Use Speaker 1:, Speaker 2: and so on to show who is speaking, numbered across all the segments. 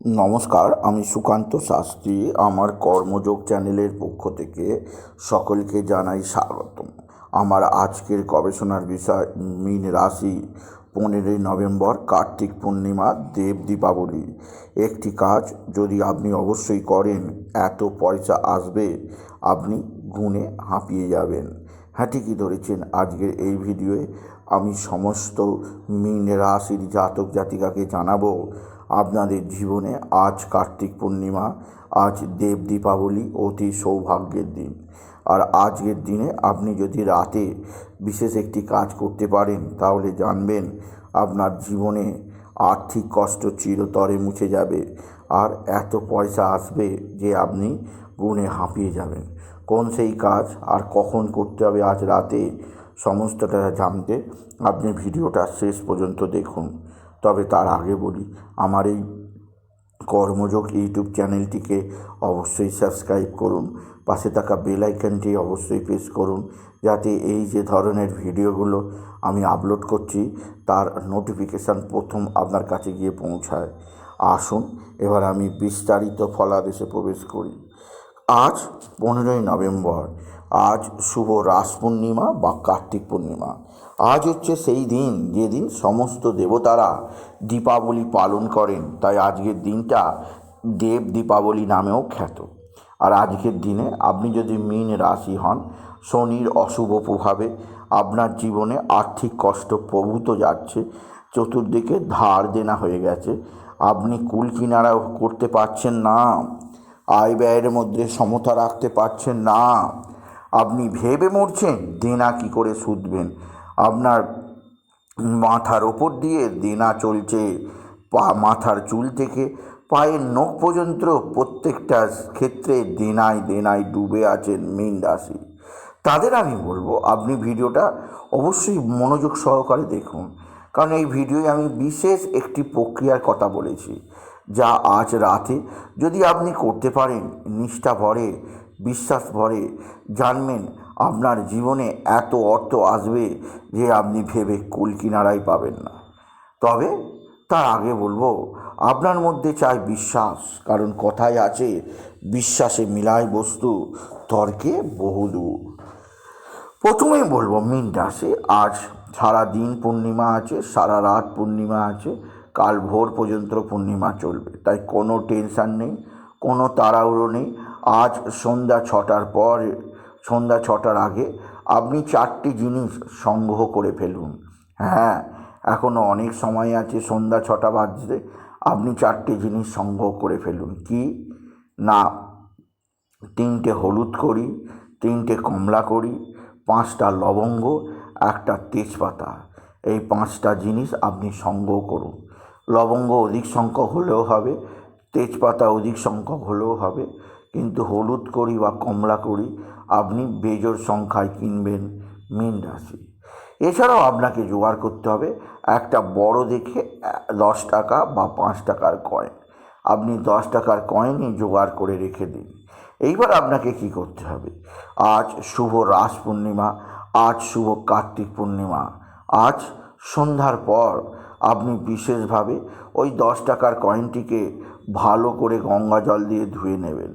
Speaker 1: নমস্কার, আমি সুকান্ত শাস্ত্রী, আমার কর্মযোগ চ্যানেলের পক্ষ থেকে সকলকে জানাই স্বাগতম। আমার আজকের গবেষণার বিষয়, মীন রাশি, পনেরোই নভেম্বর, কার্তিক পূর্ণিমা, দেব দীপাবলি। একটি কাজ যদি আপনি অবশ্যই করেন, এত পয়সা আসবে, আপনি গুণে হাঁপিয়ে যাবেন। হ্যাঁ ঠিকই ধরেছেন আজকের এই ভিডিওয়ে আমি সমস্ত মীন রাশির জাতক জাতিকাকে জানাব আপনাদের জীবনে আজ কার্তিক পূর্ণিমা, আজ দেব দীপাবলি অতি সৌভাগ্যের দিন। আর আজকের দিনে আপনি যদি রাতে বিশেষ একটি কাজ করতে পারেন, তাহলে জানবেন আপনার জীবনে আর্থিক কষ্ট চিরতরে মুছে যাবে। আর এত পয়সা আসবে যে আপনি গুণে হাঁপিয়ে যাবেন। কোন সেই কাজ আর কখন করতে হবে আজ রাতে, সমস্তটা জানতে আপনি ভিডিওটা শেষ পর্যন্ত দেখুন। তবে তার আগে বলি, আমার এই কর্মযোগ ইউটিউব চ্যানেলটিকে অবশ্যই সাবস্ক্রাইব করুন। পাশে থাকা বেল আইকনটি অবশ্যই প্রেস করুন, যাতে এই যে ধরনের ভিডিওগুলো আমি আপলোড করছি, তার নোটিফিকেশান প্রথম আপনার কাছে গিয়ে পৌঁছায়। আসুন, এবার আমি বিস্তারিত ফলাদেশে প্রবেশ করি। আজ পনেরোই নভেম্বর, আজ শুভ রাস পূর্ণিমা বা কার্তিক পূর্ণিমা। আজ হচ্ছে সেই দিন, যেদিন সমস্ত দেবতারা দীপাবলি পালন করেন। তাই আজকের দিনটা দেব দীপাবলি নামেও খ্যাত। আর আজকের দিনে আপনি যদি মীন রাশি হন, শনির অশুভ প্রভাবে আপনার জীবনে আর্থিক কষ্ট প্রভূত যাচ্ছে, চতুর্দিকে ধার দেনা হয়ে গেছে, আপনি কুল কিনারা করতে পারছেন না, আয় ব্যয়ের মধ্যে সমতা রাখতে পারছেন না, আপনি ভেবে মরছেন, দেনা কি করে শুধবেন আপনার মাথার ওপর দিয়ে দেনা চলছে, পা, মাথার চুল থেকে। পায়ের নখ পর্যন্ত প্রত্যেকটা ক্ষেত্রে দেনায় দেনায় ডুবে আছেন মীন রাশি। তাদের আমি বলব, আপনি ভিডিওটা অবশ্যই মনোযোগ সহকারে দেখুন। কারণ এই ভিডিওয় আমি বিশেষ একটি প্রক্রিয়ার কথা বলেছি, যা আজ রাতে যদি আপনি করতে পারেন, নিষ্ঠা ভরে, বিশ্বাস ভরে জানবেন আপনার জীবনে এত অর্থ আসবে যে আপনি ভেবে কুল কিনারাই পাবেন না। তবে তার আগে বলব, আপনার মধ্যে চাই বিশ্বাস, কারণ কথায় আছে, বিশ্বাসে মিলায় বস্তু, তর্কে বহুদূর। প্রথমেই বলব, মিন রাশি, আজ সারা দিন পূর্ণিমা আছে, সারা রাত পূর্ণিমা আছে, কাল ভোর পর্যন্ত পূর্ণিমা চলবে। তাই কোনো টেনশান নেই, কোনো তাড়াহুড়ো নেই। আজ সন্ধ্যা ছটার পর সন্ধ্যা ছটার আগে আপনি চারটি জিনিস সংগ্রহ করে ফেলুন। হ্যাঁ এখনও অনেক সময় আছে সন্ধ্যা ছটা বাজতে, আপনি চারটি জিনিস সংগ্রহ করে ফেলুন। কি? না, তিনটে হলুদ করি, তিনটে কমলা করি, পাঁচটা লবঙ্গ, একটা তেজপাতা। এই পাঁচটা জিনিস আপনি সংগ্রহ করুন। লবঙ্গ অধিক সংখ্যক হলেও হবে, তেজপাতা অধিক সংখ্যক হলেও হবে, কিন্তু হলুদ করি বা কমলা করি আপনি বেজোর সংখ্যায় কিনবেন মীন রাশি। এছাড়াও আপনাকে জোগাড় করতে হবে একটা বড় দেখে দশ টাকা বা পাঁচ টাকার কয়েন আপনি দশ টাকার কয়েনই জোগাড় করে রেখে দিন। এইবার আপনাকে কি করতে হবে? আজ শুভ রাস পূর্ণিমা, আজ শুভ কার্তিক পূর্ণিমা, আজ সন্ধ্যার পর আপনি বিশেষভাবে ওই দশ টাকার কয়েনটিকে ভালো করে গঙ্গা জল দিয়ে ধুয়ে নেবেন।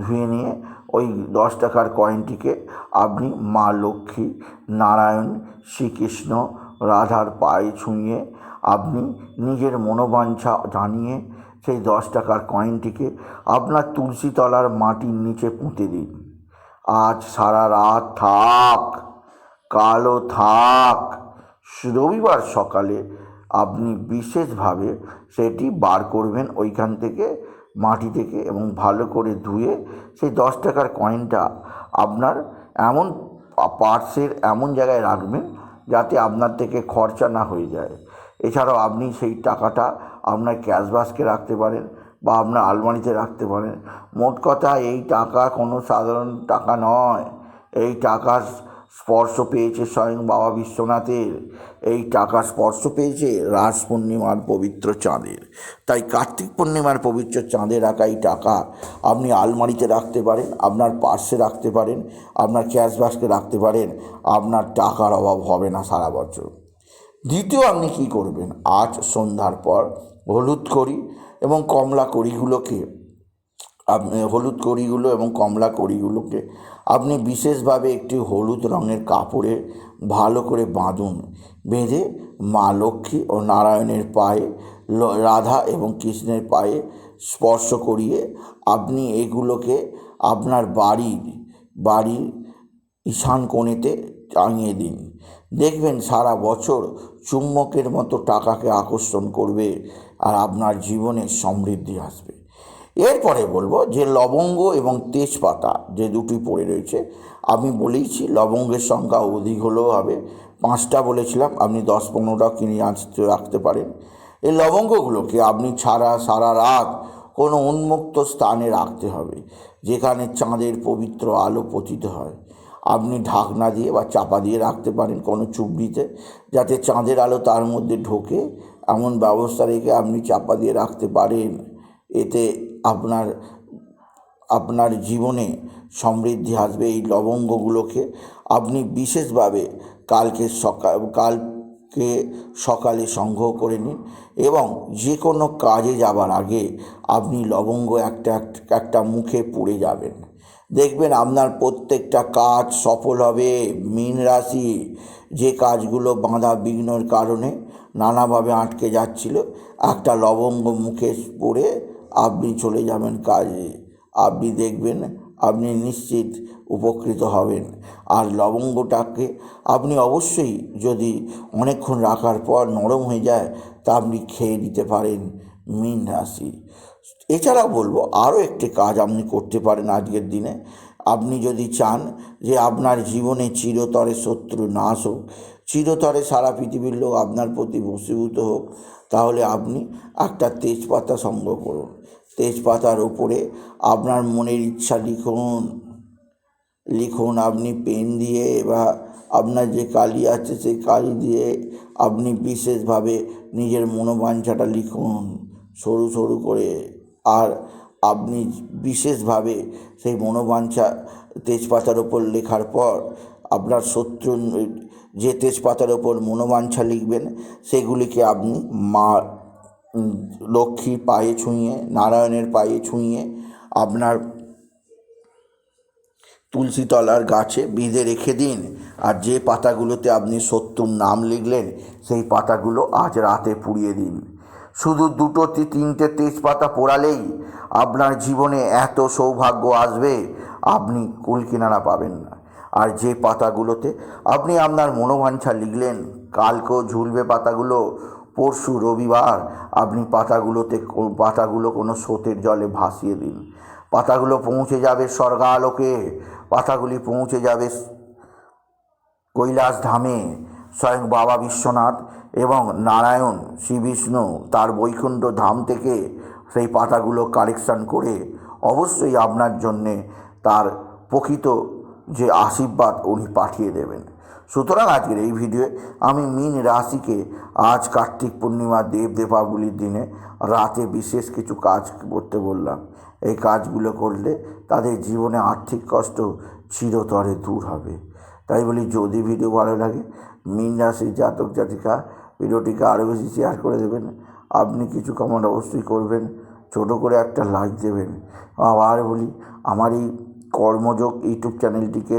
Speaker 1: ধুয়ে নিয়ে ওই দশ টাকার কয়েনটিকে আপনি মা লক্ষ্মী নারায়ণ শ্রীকৃষ্ণ রাধার পায়ে ছুঁয়ে আপনি নিজের মনোবাঞ্ছা জানিয়ে সেই দশ টাকার কয়েনটিকে আপনার তুলসী তলার মাটির নিচে পুঁতে দিন। আজ সারা রাত থাক কালো থাক, রবিবার সকালে আপনি বিশেষভাবে সেটি বার করবেন ওইখান থেকে মাটি থেকে এবং ভালো করে ধুয়ে সেই দশ টাকার কয়েনটা আপনার এমন পার্সের এমন জায়গায় রাখবেন যাতে আপনার থেকে খরচা না হয়ে যায়। এছাড়াও আপনি সেই টাকাটা আপনার ক্যাশ বাস্কে রাখতে পারেন বা আপনার আলমারিতে রাখতে পারেন। মোট কথা এই টাকা কোনো সাধারণ টাকা নয়। এই টাকা স্পর্শ পেয়েছে স্বয়ং বাবা বিশ্বনাথের। এই টাকা স্পর্শ পেয়েছে রাস পূর্ণিমার পবিত্র চাঁদের। তাই কার্তিক পূর্ণিমার পবিত্র চাঁদে রাখা এই টাকা আপনি আলমারিতে রাখতে পারেন, আপনার পার্সে রাখতে পারেন, আপনার ক্যাশ রাখতে পারেন, আপনার টাকার অভাব হবে না সারা বছর। দ্বিতীয় আপনি কী করবেন? আজ সন্ধ্যার পর হলুদ কড়ি এবং কমলা কড়িগুলোকে আপনি হলুদ কড়িগুলো এবং কমলা কড়িগুলোকে আপনি বিশেষভাবে একটি হলুদ রঙের কাপড়ে ভালো করে বাঁধুন। বেঁধে মা লক্ষ্মী ও নারায়ণের পায়ে রাধা এবং কৃষ্ণের পায়ে স্পর্শ করিয়ে আপনি এগুলোকে আপনার বাড়ির বাড়ির ঈশান কোণেতে টাঙিয়ে দিন। দেখবেন সারা বছর চুম্বকের মতো টাকাকে আকর্ষণ করবে আর আপনার জীবনে সমৃদ্ধি আসবে। এরপরে বলব যে লবঙ্গ এবং তেজপাতা যে দুটি পড়ে রয়েছে, আমি বলেইছি লবঙ্গের সংখ্যা অধিক হলেও হবে। পাঁচটা বলেছিলাম, আপনি দশ পনেরোটাও কিনে আনতে রাখতে পারেন। এই লবঙ্গগুলোকে আপনি ছাড়া সারা রাত কোনো উন্মুক্ত স্থানে রাখতে হবে, যেখানে চাঁদের পবিত্র আলো পতিত হয়। আপনি ঢাকনা দিয়ে বা চাপা দিয়ে রাখতে পারেন কোনো চুবড়িতে, যাতে চাঁদের আলো তার মধ্যে ঢোকে। এমন ব্যবস্থা রেখে আপনি চাপা দিয়ে রাখতে পারেন। এতে আপনার আপনার জীবনে সমৃদ্ধি আসবে এই লবঙ্গগুলোকে। আপনি বিশেষভাবে কালকে সকাল, কালকে সকালে সংগ্রহ করে নিন এবং যে কোনো কাজে যাবার আগে আপনি লবঙ্গ একটা এক- একটা মুখে পুড়ে যাবেন। দেখবেন আপনার প্রত্যেকটা কাজ সফল হবে, মীন রাশি যে কাজগুলো বাঁধা বিঘ্নর কারণে নানাভাবে আটকে যাচ্ছিল, একটা লবঙ্গ মুখে পড়ে আপনি চলে যাবেন কাজে। আপনি দেখবেন আপনি নিশ্চিত উপকৃত হবেন। আর লবঙ্গটাকে আপনি অবশ্যই যদি অনেকক্ষণ রাখার পর নরম হয়ে যায়, তা আপনি খেয়ে নিতে পারেন মীন রাশি। এছাড়াও বলব, আরও একটি কাজ আপনি করতে পারেন আজকের দিনে। আপনি যদি চান যে আপনার জীবনে চিরতরে শত্রু নাশ হোক চিরতরে সারা পৃথিবীর লোক আপনার প্রতি বসীভূত হোক, তাহলে আপনি একটা তেজপাতা সংগ্রহ করুন। তেজপাতার ওপরে আপনার মনের ইচ্ছা লিখুন। লিখুন, আপনি পেন দিয়ে বা আপনার যে কালি আছে সেই কালি দিয়ে আপনি বিশেষভাবে নিজের মনোবাঞ্ছাটা লিখুন সরু সরু করে। আর আপনি বিশেষভাবে সেই মনোবাঞ্ছা তেজপাতার ওপর লেখার পর আপনার শত্রু যে তেজপাতার ওপর মনোবাঞ্ছা লিখবেন, সেগুলিকে আপনি মা লক্ষ্মীর পায়ে ছুঁয়ে, নারায়ণের পায়ে ছুঁয়ে আপনার তুলসী তলার গাছে বেঁধে রেখে দিন। আর যে পাতাগুলোতে আপনি শত্রুর নাম লিখলেন, সেই পাতাগুলো আজ রাতে পুড়িয়ে দিন। শুধু দুটো তিনটে তেজপাতা পোড়ালেই আপনার জীবনে এত সৌভাগ্য আসবে, আপনি কুলকিনারা পাবেন না। আর যে পাতাগুলোতে আপনি আপনার মনোবাঞ্ছা লিখলেন, কালকেও ঝুলবে পাতাগুলো পরশু রবিবার আপনি পাতাগুলোতে পাতাগুলো কোনো স্রোতের জলে ভাসিয়ে দিন। পাতাগুলো পৌঁছে যাবে স্বর্গালোকে। পাতাগুলি পৌঁছে যাবে কৈলাস ধামে। স্বয়ং বাবা বিশ্বনাথ এবং নারায়ণ, শ্রী বিষ্ণু তার বৈকুণ্ঠ ধাম থেকে সেই পাতাগুলো কালেকশান করে অবশ্যই আপনার জন্যে তার প্রকৃত যে আশীর্বাদ উনি পাঠিয়ে দেবেন। সুতরাং আজকের এই ভিডিওয়ে আমি মিন রাশিকে আজ কার্তিক পূর্ণিমা দেব দীপাবলির দিনে রাতে বিশেষ কিছু কাজ করতে বললাম। এই কাজগুলো করলে তাদের জীবনে আর্থিক কষ্ট চিরতরে দূর হবে। তাই বলি, যদি ভিডিও ভালো লাগে, মিন রাশির জাতক জাতিকা ভিডিওটিকে আরও বেশি শেয়ার করে দেবেন। আপনি কিছু কমেন্ট অবশ্যই করবেন, ছোটো করে একটা লাইক দেবেন। আবার বলি, আমার এই কর্মযোগ ইউটিউব চ্যানেলটিকে